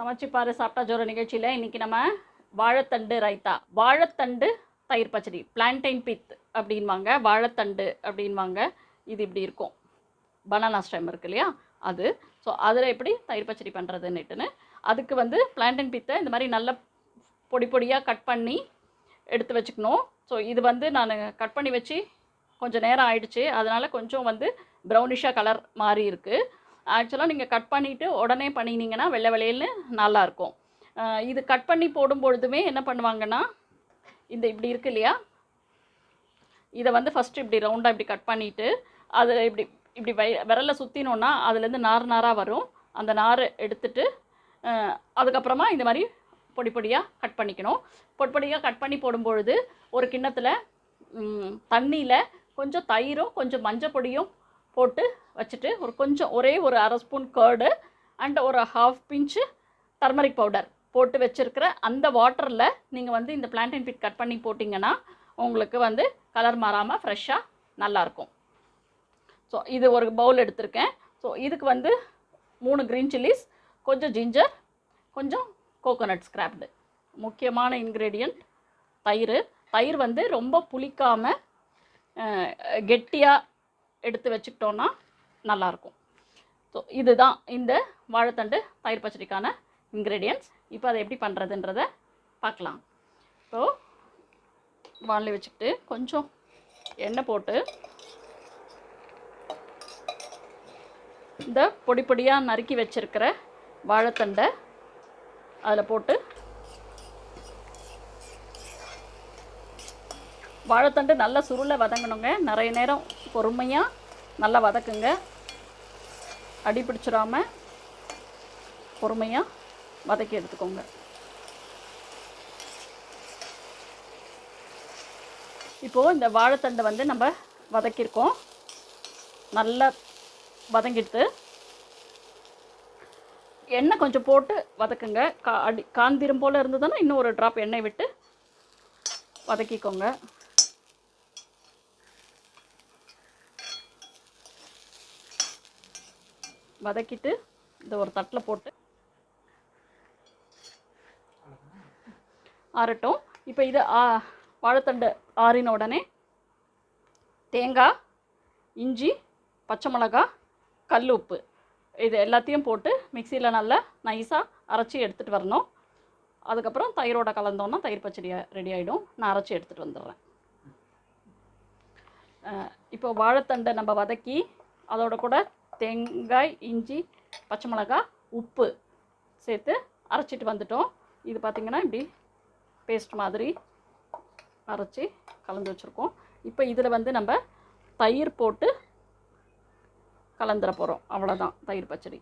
சமைச்சு பாரு சாப்பிட்டா ஜோர நிகழ்ச்சியில். இன்றைக்கி நம்ம வாழைத்தண்டு ரைத்தா. வாழைத்தண்டு தயிர் பச்சடி பிளான்டைன் பித் அப்படின்வாங்க. வாழைத்தண்டு அப்படின்வாங்க. இது இப்படி இருக்கும். பனானா ஸ்டெம் இருக்கு இல்லையா? அது. ஸோ அதில் எப்படி தயிர் பச்சடி பண்ணுறதுன்னுட்டுன்னு அதுக்கு வந்து பிளான்டைன் பித்தை இந்த மாதிரி நல்ல பொடி பொடியாக கட் பண்ணி எடுத்து வச்சுக்கணும். ஸோ இது வந்து நான் கட் பண்ணி வச்சு கொஞ்சம் நேரம் ஆயிடுச்சு. அதனால் கொஞ்சம் வந்து ப்ரௌனிஷாக கலர் மாறி இருக்குது ஆக்சுவலாக நீங்கள் கட் பண்ணிவிட்டு உடனே பண்ணினீங்கன்னா வெள்ளை வெள்ளையில்னு நல்லாயிருக்கும் இது கட் பண்ணி போடும் பொழுதுமே என்ன பண்ணுவாங்கன்னா இந்த இப்படி இருக்கு இல்லையா? இதை வந்து ஃபஸ்ட்டு இப்படி ரவுண்டாக இப்படி கட் பண்ணிவிட்டு அது இப்படி இப்படி வை விரலில் சுற்றினோன்னா அதுலேருந்து நார் நாராக வரும். அந்த நார் எடுத்துட்டு அதுக்கப்புறமா இந்த மாதிரி பொடி பொடியாக கட் பண்ணிக்கணும். பொடி பொடியாக கட் பண்ணி போடும்பொழுது ஒரு கிண்ணத்தில் தண்ணியில் கொஞ்சம் தயிரும் கொஞ்சம் மஞ்சள் பொடியும் போட்டு வச்சுட்டு ஒரு கொஞ்சம் ஒரே ஒரு அரை ஸ்பூன் கர்டு அண்ட் ஒரு ஹாஃப் பிஞ்சு டர்மரிக் பவுடர் போட்டு வச்சுருக்கிற அந்த வாட்டரில் நீங்கள் வந்து இந்த பிளான்டைன் பீட் கட் பண்ணி போட்டிங்கன்னா உங்களுக்கு வந்து கலர் மாறாமல் ஃப்ரெஷ்ஷாக நல்லாயிருக்கும். ஸோ இது ஒரு பவுல் எடுத்திருக்கேன். ஸோ இதுக்கு வந்து மூணு க்ரீன் சில்லிஸ் கொஞ்சம் ஜிஞ்சர் கொஞ்சம் கோகோனட் ஸ்க்ராப்டு முக்கியமான இன்க்ரீடியண்ட் தயிர். தயிர் வந்து ரொம்ப புளிக்காமல் கெட்டியாக எடுத்து வச்சுக்கிட்டோன்னா நல்லாயிருக்கும். ஸோ இதுதான் இந்த வாழைத்தண்டு தயிர் பச்சடிக்கான இன்க்ரீடியன்ஸ் இப்போ அதை எப்படி பண்ணுறதுன்றத பார்க்கலாம். ஸோ வானலி வச்சுக்கிட்டு கொஞ்சம் எண்ணெய் போட்டு இந்த பொடி பொடியாக நறுக்கி வச்சுருக்கிற வாழைத்தண்டை அதில் போட்டு வாழைத்தண்டு நல்லா சுருளை வதங்கணுங்க. நிறைய நேரம் பொறுமையாக நல்லா வதக்குங்க. அடி பிடிச்சிடாமல் பொறுமையாக வதக்கி எடுத்துக்கோங்க. இப்போது இந்த வாழைத்தண்டை வந்து நம்ம வதக்கியிருக்கோம். நல்லா வதங்கிட்டு எண்ணெய் கொஞ்சம் போட்டு வதக்குங்க. கா அடி காந்திரும் போல் இருந்ததுன்னா இன்னும் ஒரு ட்ராப் எண்ணெய் விட்டு வதக்கிக்கோங்க. வதக்கிட்டு இந்த ஒரு தட்டில் போட்டு ஆறட்டும். இப்போ இது ஆ வாழைத்தண்டு ஆறின உடனே தேங்காய் இஞ்சி பச்சை மிளகா கல் உப்பு. இது எல்லாத்தையும் போட்டு மிக்சியில் நல்லா நைஸாக அரைச்சி எடுத்துகிட்டு வரணும். அதுக்கப்புறம் தயிரோட கலந்தோன்னா தயிர் பச்சடி ரெடி ஆகிடும் நான் அரைச்சி எடுத்துகிட்டு வந்துடுறேன். இப்போ வாழைத்தண்டை நம்ம வதக்கி அதோட கூட தேங்காய் இஞ்சி பச்சை மிளகாய் உப்பு சேர்த்து அரைச்சிட்டு வந்துட்டோம். இது பார்த்திங்கன்னா இப்படி பேஸ்ட் மாதிரி அரைச்சி கலந்து வச்சுருக்கோம். இப்போ இதில் வந்து நம்ம தயிர் போட்டு கலந்துட போகிறோம் அவ்வளோதான் தயிர் பச்சடி.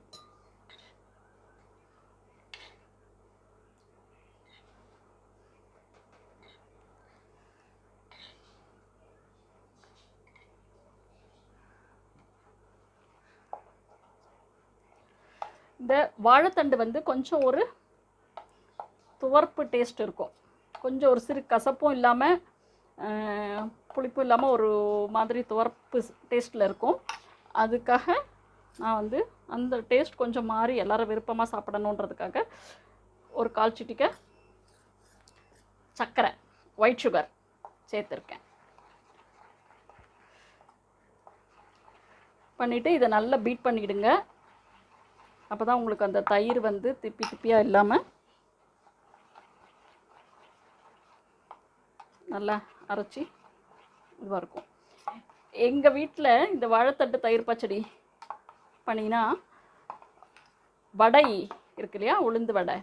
இந்த வாழைத்தண்டு வந்து கொஞ்சம் ஒரு துவர்ப்பு டேஸ்ட் இருக்கும். கொஞ்சம் ஒரு சிறு கசப்பும் இல்லாமல் புளிப்பும் இல்லாமல் ஒரு மாதிரி துவர்ப்பு டேஸ்ட்டில் இருக்கும். அதுக்காக நான் வந்து அந்த டேஸ்ட் கொஞ்சம் மாறி எல்லோரும் விருப்பமாக சாப்பிடணுன்றதுக்காக ஒரு கால் சிட்டிக்க சர்க்கரை ஒயிட் சுகர் சேர்த்துருக்கேன். பண்ணிவிட்டு இதை நல்லா பீட் பண்ணிவிடுங்க அப்போ தான் உங்களுக்கு அந்த தயிர் வந்து திப்பி திப்பியாக இல்லாமல் நல்லா அரைச்சி இதுவாக இருக்கும். எங்கள் வீட்டில் இந்த வாழைத்தட்டு தயிர் பச்சடி பண்ணினா வடை இருக்கு இல்லையா உளுந்து வடை.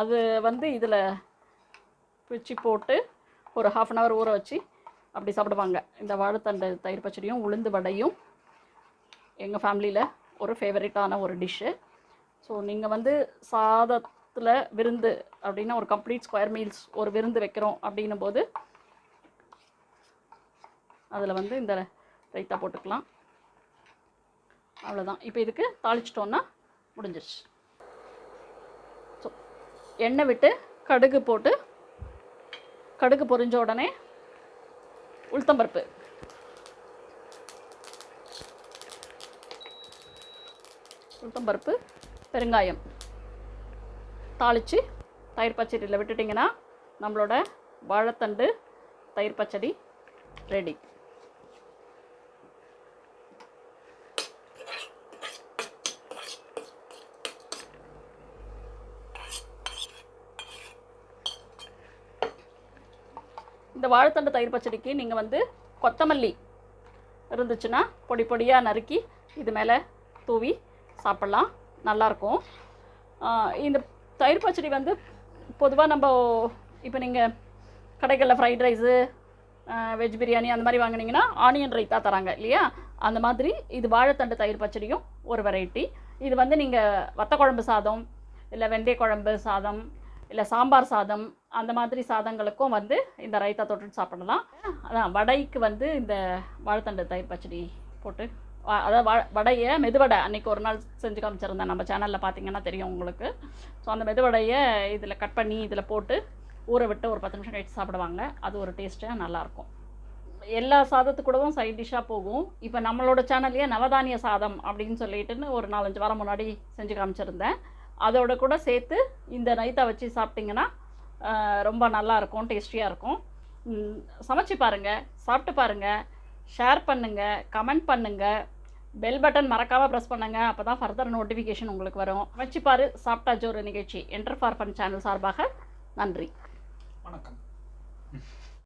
அது வந்து இதில் பிச்சு போட்டு ஒரு ஹாஃப் அன் ஹவர் ஊற வச்சு அப்படி சாப்பிடுவாங்க. இந்த வாழைத்தண்டு தயிர் பச்சடியும் உளுந்து வடையும் எங்கள் ஃபேமிலியில் ஒரு ஃபேவரட்டான ஒரு டிஷ்ஷு ஸோ நீங்கள் வந்து சாதத்தில் விருந்து அப்படின்னா ஒரு கம்ப்ளீட் ஸ்கொயர் மீல்ஸ் ஒரு விருந்து வைக்கிறோம் அப்படின்னும் போது அதில் வந்து இந்த ரைத்தா போட்டுக்கலாம். அவ்வளோதான் இப்போ இதுக்கு தாளிச்சிட்டோன்னா முடிஞ்சிருச்சு. ஸோ எண்ணெய் விட்டு கடுகு போட்டு கடுகு பொரிஞ்ச உடனே உளுத்தம்பருப்பு உளுத்தம்பருப்பு பெருங்காயம் தாளித்து தயிர் பச்சடியில் விட்டுட்டிங்கன்னா நம்மளோட வாழைத்தண்டு தயிர் பச்சடி ரெடி இந்த வாழைத்தண்டு தயிர் பச்சடிக்கு நீங்கள் வந்து கொத்தமல்லி இருந்துச்சுன்னா பொடி பொடியாக நறுக்கி இது மேலே தூவி சாப்பிட்லாம். நல்லாயிருக்கும் இந்த தயிர் பச்சடி வந்து பொதுவாக நம்ம இப்போ நீங்கள் கடைகளில் ஃப்ரைட் ரைஸு வெஜ் பிரியாணி அந்த மாதிரி வாங்குனீங்கன்னா ஆனியன் ரைத்தா தராங்க இல்லையா? அந்த மாதிரி இது வாழைத்தண்டு தயிர் பச்சடியும் ஒரு வெரைட்டி இது வந்து நீங்கள் வத்த குழம்பு சாதம் இல்லை வெந்தய குழம்பு சாதம் இல்லை சாம்பார் சாதம் அந்த மாதிரி சாதங்களுக்கும் வந்து இந்த ரைத்தா தொட்டு சாப்பிடலாம். அதான் வடைக்கு வந்து இந்த வாழைத்தண்டு தயிர் பச்சடி போட்டு அதாவது வ வடையை மெதுவடை அன்றைக்கி ஒரு நாள் செஞ்சு காமிச்சிருந்தேன். நம்ம சேனலில் பார்த்தீங்கன்னா தெரியும் உங்களுக்கு. ஸோ அந்த மெதுவடையை இதில் கட் பண்ணி இதில் போட்டு ஊற விட்டு ஒரு பத்து நிமிஷம் கழிச்சு சாப்பிடுவாங்க. அது ஒரு டேஸ்ட்டாக நல்லாயிருக்கும். எல்லா சாதத்து கூடவும் சைட் டிஷ்ஷாக போகும். இப்போ நம்மளோட சேனல்லையே நவதானிய சாதம் அப்படின்னு சொல்லிட்டுன்னு ஒரு நாலஞ்சு வாரம் முன்னாடி செஞ்சு காமிச்சிருந்தேன். அதோட கூட சேர்த்து இந்த நைத்தா வச்சு சாப்பிட்டிங்கன்னா ரொம்ப நல்லாயிருக்கும் டேஸ்டியாக இருக்கும். சமைச்சு பாருங்கள் சாப்பிட்டு பாருங்கள் ஷேர் பண்ணுங்கள் கமெண்ட் பண்ணுங்கள் பெல் பட்டன் மறக்காமல் ப்ரெஸ் பண்ணுங்கள் அப்போ தான் ஃபர்தர் நோட்டிஃபிகேஷன் உங்களுக்கு வரும். சமைச்சு பாரு சாப்பிட்டா ஜோறு நிகழ்ச்சி. என்டர் ஃபார் ஃபன் சேனல் சார்பாக நன்றி. வணக்கம்.